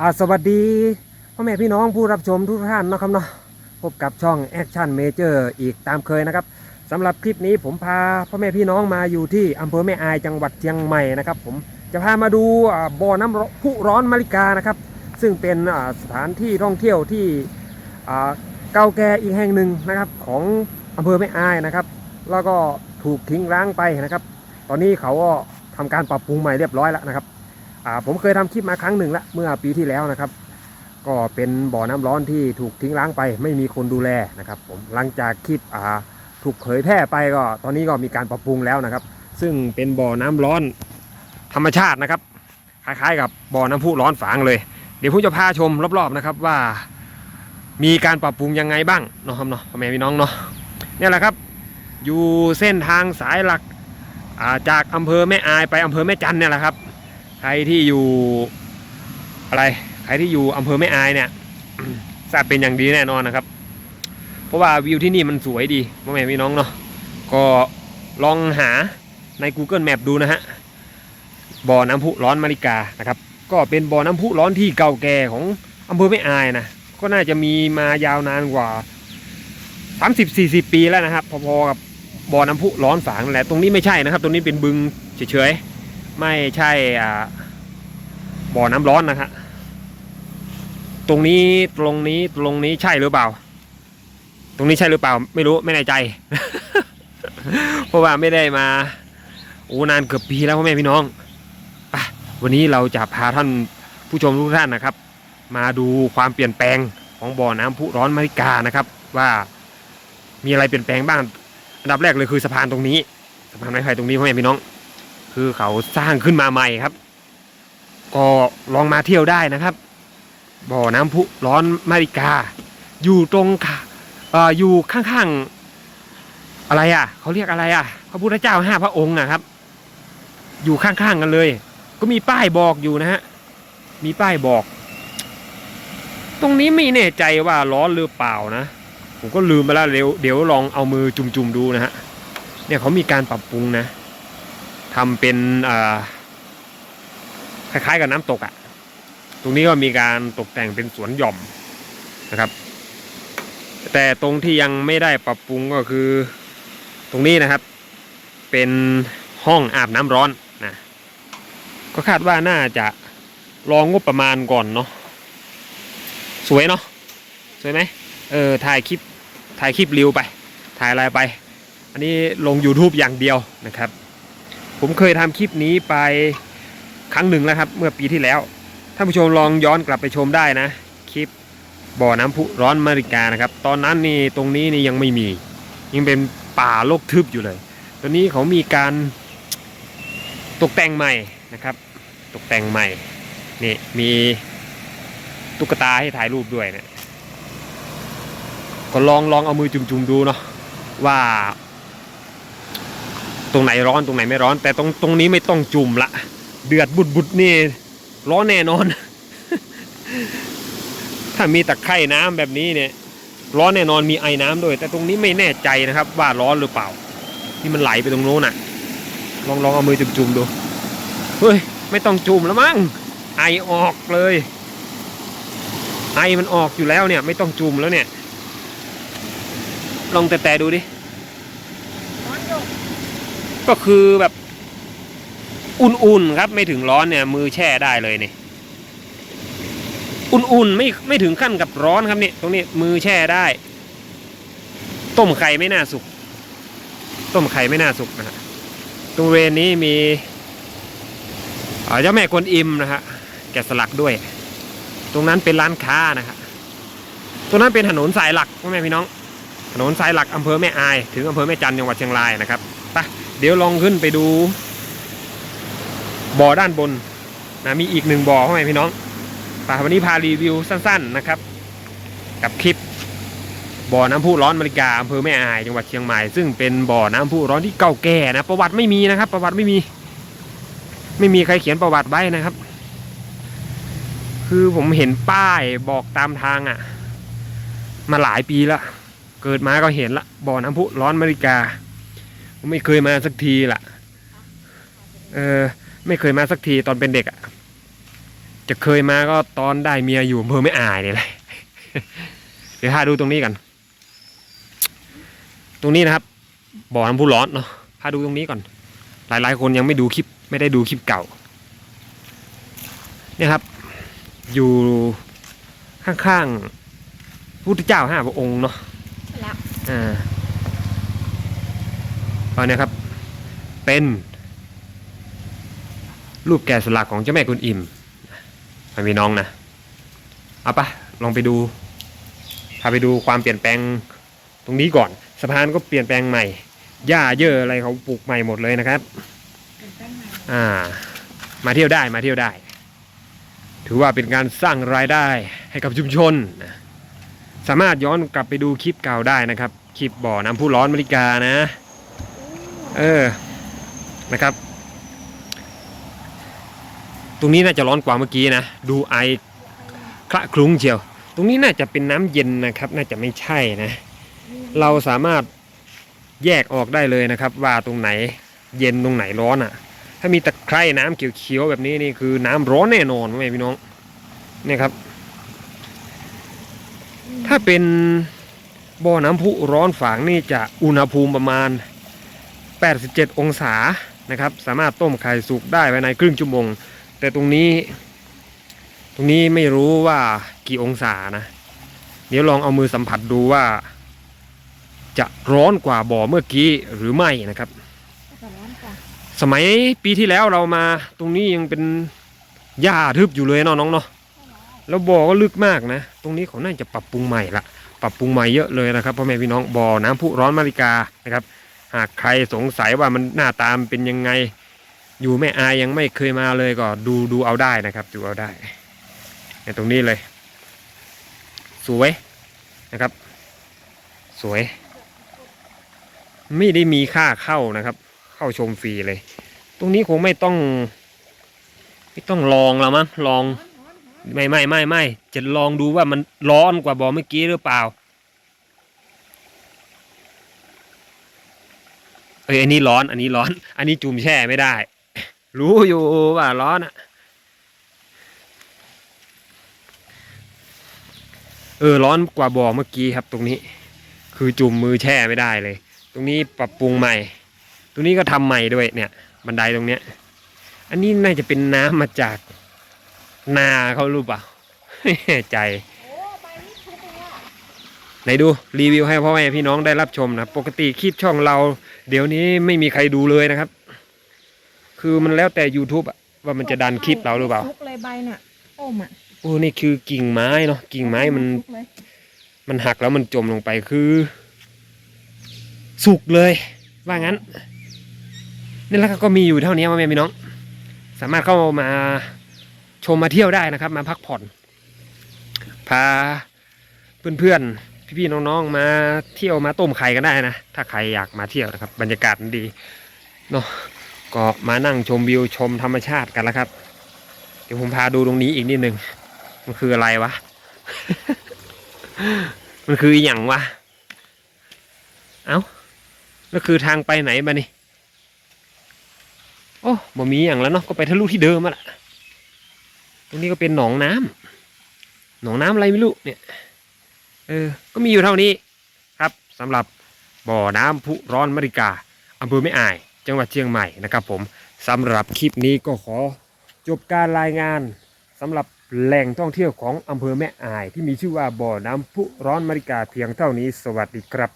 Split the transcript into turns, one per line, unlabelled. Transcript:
อ่าสวัสดีพ่อแม่พี่น้องผู้รับชมทุกท่านนะครับเนาะพบกับช่องแอคชั่นเมเจอร์อีกตามเคยนะครับสำหรับคลิปนี้ผมพาพ่อแม่พี่น้องมาอยู่ที่อำเภอแม่อายจังหวัดเชียงใหม่นะครับ ผมจะพามาดูบ่อน้ำร้อนผู้ร้อนมาริกานะครับ ซึ่งเป็นสถานที่ท่องเที่ยวที่เก่าแก่อีกแห่งหนึ่งนะครับของอำเภอแม่อายนะครับ แล้วก็ถูกทิ้งร้างไปนะครับ ตอนนี้เขาก็ทำการปรับปรุงใหม่เรียบร้อยแล้วนะครับ ผมเคยทำคลิปมาครั้งหนึ่งละเมื่อปีที่แล้วนะครับ ก็เป็นบ่อน้ำร้อนที่ถูกทิ้งร้างไป ไม่มีคนดูแลนะครับผมหลังจากคลิปถูกเผยแพร่ไปก็ตอนนี้ก็มีการปรับปรุงแล้วนะครับ ซึ่งเป็นบ่อน้ำร้อนธรรมชาตินะครับคล้ายๆ กับบ่อน้ำพุร้อนฝางเลย เดี๋ยวผมจะพาชมรอบๆนะครับว่ามีการปรับปรุงยังไงบ้างเนาะครับเนาะพ่อแม่พี่น้องเนาะเนี่ยแหละครับ อยู่เส้นทางสายหลักาจากอำเภอแม่อายไปอำเภอแม่จันเนี่ยแหละครับ ใครที่อยู่อะไร ใครที่อยู่อำเภอแม่อายเนี่ยทราบเป็นอย่างดีแน่นอนนะครับ เพราะว่าวิวที่นี่มันสวยดีพ่อแม่พี่น้องเนาะก็ลองหาใน Google Map ดูนะฮะบ่อน้ำพุร้อนมาริกานะครับ ก็เป็นบ่อน้ำพุร้อนที่เก่าแก่ของอำเภอแม่อายนะก็น่าจะมีมายาวนานกว่า 30-40 ปีแล้วนะครับ พอๆกับบ่อน้ำพุร้อนฝางแหละตรงนี้ไม่ใช่นะครับ ตรงนี้เป็นบึงเฉยๆ ไม่ใช่บ่อน้ำร้อนนะฮะตรงนี้ตรงนี้ตรงนี้ใช่หรือเปล่า ตรงนี้ใช่หรือเปล่า ไม่รู้ไม่แน่ใจ เพราะว่าไม่ได้มาโอ้นานเกือบปีแล้วพ่อแม่พี่น้องไปวันนี้เราจะพาท่านผู้ชมทุกท่านนะครับ มาดูความเปลี่ยนแปลงของบ่อน้ำพุร้อนมาริกานะครับ ว่ามีอะไรเปลี่ยนแปลงบ้างอันดับแรกเลยคือสะพานตรงนี้สะพานไม้ไผ่ตรงนี้พ่อแม่พี่น้อง คือเขาสร้างขึ้นมาใหม่ครับ ก็ลองมาเที่ยวได้นะครับ บ่อน้ำพุร้อนมาริกา อยู่ตรงค่ะออยู่ข้างๆอะไรอะเขาเรียกอะไรอะ พระพุทธเจ้าห้าพระองค์อะครับ อยู่ข้างๆกันเลย ก็มีป้ายบอกอยู่นะฮะมีป้ายบอก ตรงนี้ไม่แน่ใจว่าร้อนหรือเปล่านะผมก็ลืมไปแล้วเดี๋ยวเดี๋ยวลองเอามือจุ่มๆดูนะฮะเนี่ยเขามีการปรับปรุงนะ ทำเป็นคล้ายๆกับน้ำตกอะ่ะ ตรงนี้ก็มีการตกแต่งเป็นสวนหย่อมนะครับ แต่ตรงที่ยังไม่ได้ปรับปรุงก็คือ ตรงนี้นะครับ เป็นห้องอาบน้ำร้อนนะก็คาดว่าน่าจะรองงบประมาณก่อนเนาะสวยเนาะสวยไหมเออถ่ายคลิปถ่ายคลิปรีวไป ถ่ายอะไรไป อันนี้ลง YouTube อย่างเดียวนะครับ ผมเคยทำคลิปนี้ไปครั้งหนึ่งแล้วครับ เมื่อปีที่แล้วท่านผู้ชมลองย้อนกลับไปชมได้นะ คลิปบ่อน้ำพุร้อนมาริกานะครับ ตอนนั้นนี่ตรงนี้นี่ยังไม่มี ยังเป็นป่าโลกทึบอยู่เลย ตอนนี้เขามีการตกแต่งใหม่นะครับ ตกแต่งใหม่นี่มีตุ๊กตาให้ถ่ายรูปด้วยเนะก็ลองลองเอามือจุ่มๆดูเนาะว่า ตรงไหนร้อนตรงไหนไม่ร้อน แต่ตรงตรงนี้ไม่ต้องจุ่มละ เดือดบุดบุดนี่ ร้อนแน่นอน ถ้ามีตะไคร่น้ำแบบนี้เนี่ย ร้อนแน่นอนมีไอ้น้ำด้วย แต่ตรงนี้ไม่แน่ใจนะครับ ว่าร้อนหรือเปล่า ที่มันไหลไปตรงโน้นน่ะ ลองลองเอามือจุ่มๆดูเฮ้ยไม่ต้องจุ่มแล้วมั้งไอออกเลย ไอมันออกอยู่แล้วเนี่ย ไม่ต้องจุ่มแล้วเนี่ย ลองแต่แต่ดูดิ ก็คือแบบอุ่นๆครับไม่ถึงร้อนเนี่ย มือแช่ได้เลยนี่อุ่นๆไม่ไม่ถึงขั้นกับร้อนครับนี่ตรงนี้มือแช่ได้ ต้มไข่ไม่น่าสุก ต้มไข่ไม่น่าสุกนะฮะตรงเวณนี้มีเจ้าแม่กวนอิมนะฮะแกะสลักด้วย ตรงนั้นเป็นร้านค้านะฮะตรงนั้นเป็นถนนสายหลักพ่อแม่พี่น้อง ถนนสายหลักอำเภอแม่อาย ถึงอำเภอแม่จันจังหวัดเชียงรายนะครับ เดี๋ยวลองขึ้นไปดูบ่อด้านบนนะมีอีกหนึ่งบ่อพ่อแม่พี่น้องไปวันนี้พารีวิวสั้นๆนะครับ กับคลิปบ่อน้ำพุร้อนมาริกาอำเภอแม่อายจังหวัดเชียงใหม่ซึ่งเป็นบ่อน้ำพุร้อนที่เก่าแก่นะ ประวัติไม่มีนะครับ ประวัติไม่มี ไม่มีใครเขียนประวัติไว้นะครับ คือผมเห็นป้ายบอกตามทางอะ่ะ มาหลายปีละเกิดมาก็เห็นละบ่อน้ำพุร้อนมาริกา ไม่เคยมาสักทีละเออ ไม่เคยมาสักทีตอนเป็นเด็กอะ่ะ จะเคยมาก็ตอนได้เมียอยู่อำเภอไม่อายนี่แหละเดี๋ยวพาดูตรงนี้กัน ตรงนี้นะครับ บ่อน้ำพุร้อนเนาะพาดูตรงนี้ก่อน หลายๆ คนยังไม่ดูคลิป ไม่ได้ดูคลิปเก่า เนี่ยครับ อยู่ข้างๆพระพุทธเจ้าห้าพระองค์เนาะ
แล้ว
อ่าต อนนี้ครับ เป็นรูปแกะสลักของเจ้าแม่กุนอิมให้พี่น้องนะ เอาปะลองไปดู พาไปดูความเปลี่ยนแปลงตรงนี้ก่อน สะพานก็เปลี่ยนแปลงใหม่ หญ้าเยอะอะไรเขาปลูกใหม่หมดเลยนะครับ อ่า มาเที่ยวได้มาเที่ยวได้ ถือว่าเป็นการสร้างรายได้ให้กับชุมชนนะสามารถย้อนกลับไปดูคลิปเก่าได้นะครับ คลิปบ่อน้ำพุร้อนมริกานะ เออนะครับ ตรงนี้น่าจะร้อนกว่าเมื่อกี้นะ ดูไอคละคลุ้งเชียว ตรงนี้น่าจะเป็นน้ำเย็นนะครับ น่าจะไม่ใช่นะ เราสามารถแยกออกได้เลยนะครับ ว่าตรงไหนเย็นตรงไหนร้อนอะ ถ้ามีตะไคร่น้ำเขียวๆแบบนี้นี่คือน้ำร้อนแน่นอนไหมพี่น้องเนี่ยครับ ถ้าเป็นบ่อน้ำพุร้อนฝางนี่จะอุณหภูมิประมาณ 87 องศานะครับ สามารถต้มไข่สุกได้ภายในครึ่งชั่วโมง แต่ตรงนี้ ตรงนี้ไม่รู้ว่ากี่องศานะ เดี๋ยวลองเอามือสัมผัสดูว่า จะร้อนกว่าบ่อเมื่อกี้หรือไม่นะครับ สมัยปีที่แล้วเรามาตรงนี้ยังเป็นหญ้าทึบอยู่เลยเนาะน้องเนาะแล้วบ่อก็ลึกมากนะ ตรงนี้เขาน่าจะปรับปรุงใหม่ละ ปรับปรุงใหม่เยอะเลยนะครับพ่อแม่พี่น้องบ่อน้ำพุร้อนมาริกานะครับ หากใครสงสัยว่ามันหน้าตามเป็นยังไง อยู่แม่อายยังไม่เคยมาเลยก็ดูดูเอาได้นะครับ ดูเอาได้เนี่ยตรงนี้เลย สวยนะครับ สวย ไม่ได้มีค่าเข้านะครับ เข้าชมฟรีเลย ตรงนี้คงไม่ต้อง ไม่ต้องลองแล้วมั้งลองไม่ไม่ไม่ไม่จะลองดูว่ามันร้อนกว่าบ่อเมื่อกี้หรือเปล่า เอ้ยอันนี้ร้อน อันนี้ร้อน อันนี้จุ่มแช่ไม่ได้ รู้อยู่ว่าร้อนอะเออร้อนกว่าบ่อเมื่อกี้ครับ ตรงนี้ คือจุ่มมือแช่ไม่ได้เลย ตรงนี้ปรับปรุงใหม่ ตรงนี้ก็ทำใหม่ด้วยเนี่ย บันไดตรงเนี้ย อันนี้น่าจะเป็นน้ำมาจากนาเขารู้เปล่าใจไหนดูรีวิวให้พ่อแม่พี่น้องได้รับชมนะ ปกติคลิปช่องเรา เดี๋ยวนี้ไม่มีใครดูเลยนะครับ คือมันแล้วแต่ YouTube อะว่ามันจะดันคลิปเราหรือเปล่า
ทุบเลยใบน่ะโอ้มอะ
โอ้นี่คือกิ่งไม้เนาะกิ่งไม้มัน
ทุบเลย
มันหักแล้วมันจมลงไปคือ สุกเลย ว่างั้นนี่แล้วก็มีอยู่เท่านี้พ่อแม่พี่น้อง สามารถเข้ามาชมมาเที่ยวได้นะครับ มาพักผ่อน พาเพื่อนๆ พี่ๆน้องๆมาเที่ยวมาต้มไข่กันได้นะ ถ้าใครอยากมาเที่ยวนะครับ บรรยากาศมันดีเนาะก็มานั่งชมวิวชมธรรมชาติกันแล้วครับ เดี๋ยวผมพาดูตรงนี้อีกนิดนึง มันคืออะไรวะ มันคืออหย่างวะ เอ้าแล้วคือทางไปไหนบ้านี่โอ้บ่มีอย่างแล้วเนาะก็ไปทะลุที่เดิมอะล่ะตรงนี้ก็เป็นหนองน้ำหนองน้ำอะไรไม่รู้เนี่ย เออ ก็มีอยู่เท่านี้ครับสำหรับบ่อน้ำพุร้อนมริกาอำเภอแม่อาย จังหวัดเชียงใหม่นะครับ ผมสำหรับคลิปนี้ก็ขอจบการรายงานสำหรับแหล่งท่องเที่ยวของอำเภอแม่อาย ที่มีชื่อว่าบ่อน้ำพุร้อนมริกาเพียงเท่านี้ สวัสดีครับ